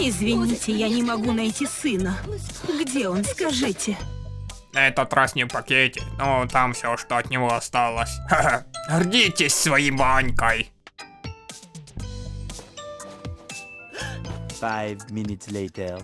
Извините, я не могу найти сына. Где он, скажите? Этот раз не в пакете, но там все, что от него осталось. Ха-ха. Гордитесь своей Ванькой. Five minutes later.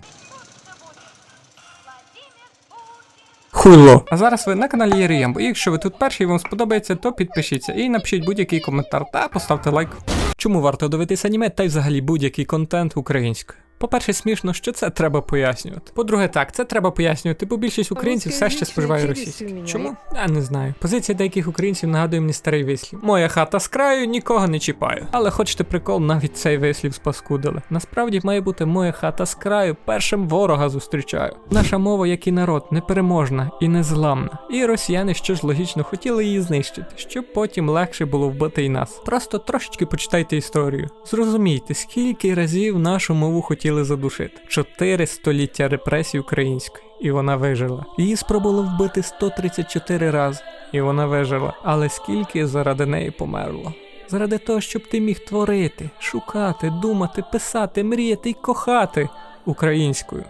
Хуйло. А зараз ви на каналі Єріємбо. І якщо ви тут перший і вам сподобається, то підпишіться і напишіть будь-який коментар та поставте лайк. Чому варто дивитися аніме та й взагалі будь-який контент українською? По-перше, смішно, що це треба пояснювати. По-друге, так, це треба пояснювати, бо більшість українців все ще споживає російське. Чому? Я не знаю. Позиція деяких українців нагадує мені старий вислів. Моя хата з краю, нікого не чіпаю. Але хочете прикол, навіть цей вислів спаскудили. Насправді має бути моя хата з краю, першим ворога зустрічаю. Наша мова, як і народ, непереможна і незламна. І росіяни, що ж логічно, хотіли її знищити, щоб потім легше було вбити і нас. Просто трошечки почитайте історію. Зрозумійте, скільки разів нашу мову хотіли задушити. Чотири століття репресій української, і вона вижила. Її спробували вбити 134 рази, і вона вижила. Але скільки заради неї померло? Заради того, щоб ти міг творити, шукати, думати, писати, мріяти й кохати українською.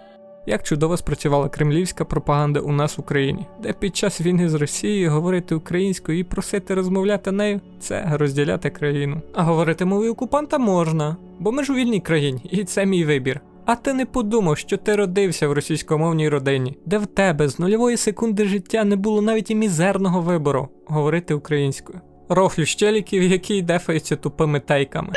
Як чудово спрацювала кремлівська пропаганда у нас в Україні, де під час війни з Росією говорити українською і просити розмовляти нею це розділяти країну. А говорити мовою окупанта можна, бо ми ж у вільній країні, і це мій вибір. А ти не подумав, що ти родився в російськомовній родині, де в тебе з нульової секунди життя не було навіть і мізерного вибору говорити українською. Рофлю щеліків, які дефаються тупими тейками.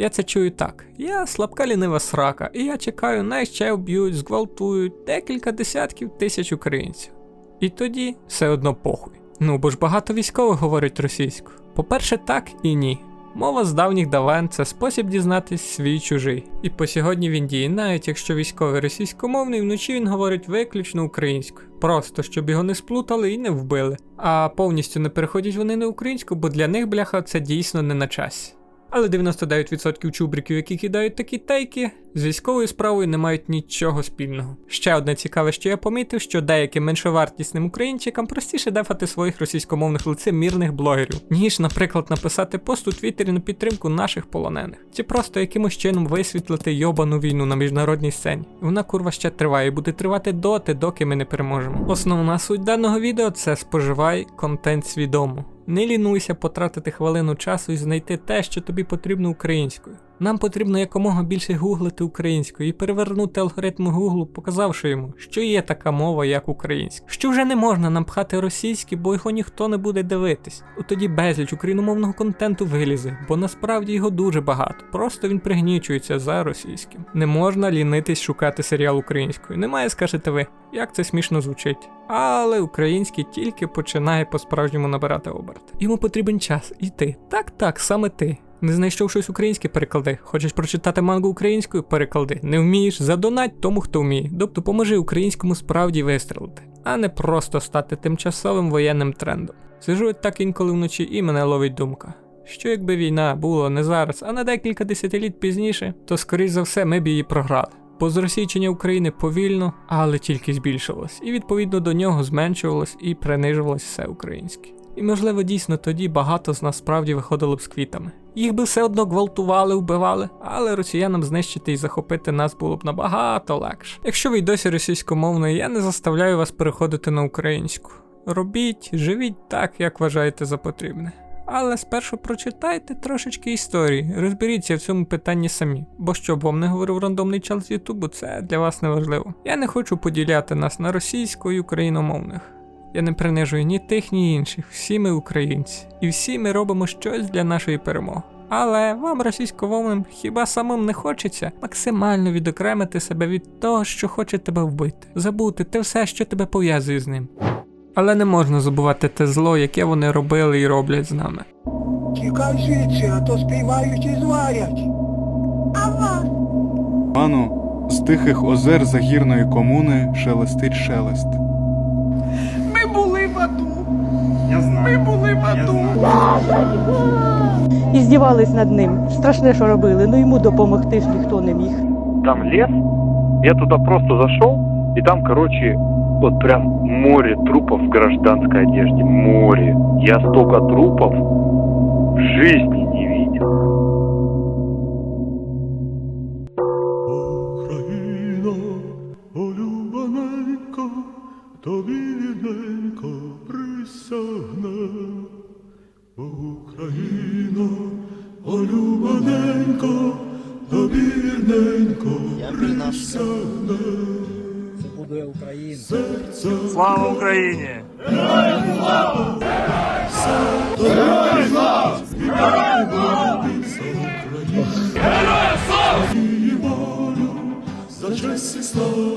Я це чую так. Я слабка лінива срака, і я чекаю, найще вб'ють, зґвалтують декілька десятків тисяч українців. І тоді все одно похуй. Ну бо ж багато військових говорять російською. По-перше, так і ні. Мова з давніх давен це спосіб дізнатись свій чужий. І по сьогодні він Індії, навіть якщо військовий російськомовний, вночі він говорить виключно українською. Просто щоб його не сплутали і не вбили. А повністю не переходять вони на українську, бо для них, бляха, це дійсно не на часі. Але 99% чубриків, які кидають такі тейки, з військовою справою не мають нічого спільного. Ще одне цікаве, що я помітив, що деяким меншовартісним українчикам простіше дефати своїх російськомовних лицемірних блогерів, ніж, наприклад, написати пост у Твіттері на підтримку наших полонених, чи просто якимось чином висвітлити йобану війну на міжнародній сцені. Вона курва ще триває і буде тривати доти, доки ми не переможемо. Основна суть даного відео це споживай контент свідомо. Не лінуйся потратити хвилину часу і знайти те, що тобі потрібно українською. Нам потрібно якомога більше гуглити українською і перевернути алгоритм Гуглу, показавши йому, що є така мова, як українська. Що вже не можна напхати російський, бо його ніхто не буде дивитись. От тоді безліч україномовного контенту вилізе, бо насправді його дуже багато. Просто він пригнічується за російським. Не можна лінитись шукати серіал українською. Немає, скажете ви, як це смішно звучить. Але український тільки починає по-справжньому набирати оберт. Йому потрібен час, і ти. Так, так, саме ти. Не знайшов щось українське, переклади. Хочеш прочитати мангу українською, переклади. Не вмієш, задонать тому, хто вміє. Тобто поможи українському справді вистрелити, а не просто стати тимчасовим воєнним трендом. Сижу так інколи вночі і мене ловить думка. Що якби війна була не зараз, а на декілька десятиліть пізніше, то скоріш за все ми б її програли. Бо зросійчення України повільно, але тільки збільшувалось, і відповідно до нього зменшувалось і принижувалось все українське. І можливо дійсно тоді багато з нас справді виходило б з квітами. Їх би все одно гвалтували, вбивали, але росіянам знищити і захопити нас було б набагато легше. Якщо ви й досі російськомовною, я не заставляю вас переходити на українську. Робіть, живіть так, як вважаєте за потрібне. Але спершу прочитайте трошечки історії, розберіться в цьому питанні самі, бо щоб вам не говорив рандомний чел з Ютубу, це для вас не важливо. Я не хочу поділяти нас на російсько і україномовних. Я не принижую ні тих, ні інших. Всі ми українці, і всі ми робимо щось для нашої перемоги. Але вам, російськомовним, хіба самим не хочеться максимально відокремити себе від того, що хоче тебе вбити, забути те все, що тебе пов'язує з ним. Але не можна забувати те зло, яке вони робили і роблять з нами. Тікай звідси, а то спіймають і зварять. Ану, з тихих озер загірної комуни шелестить шелест. Ми були в аду. Я знаю. Ми були в аду. і здівались над ним. Страшне, що робили, ну йому допомогти ж ніхто не міг. там лес, я туда просто зашел, и там, короче, вот прям море трупов в гражданской одежде, море. Я столько трупов в жизни не видел. тобі вільненько присягне, бо Україна полюбаненько, тобі вільненько присягне. Слава Україні! Героям слава! Героям слава! Героям слава! Героям слава! За честь і славу!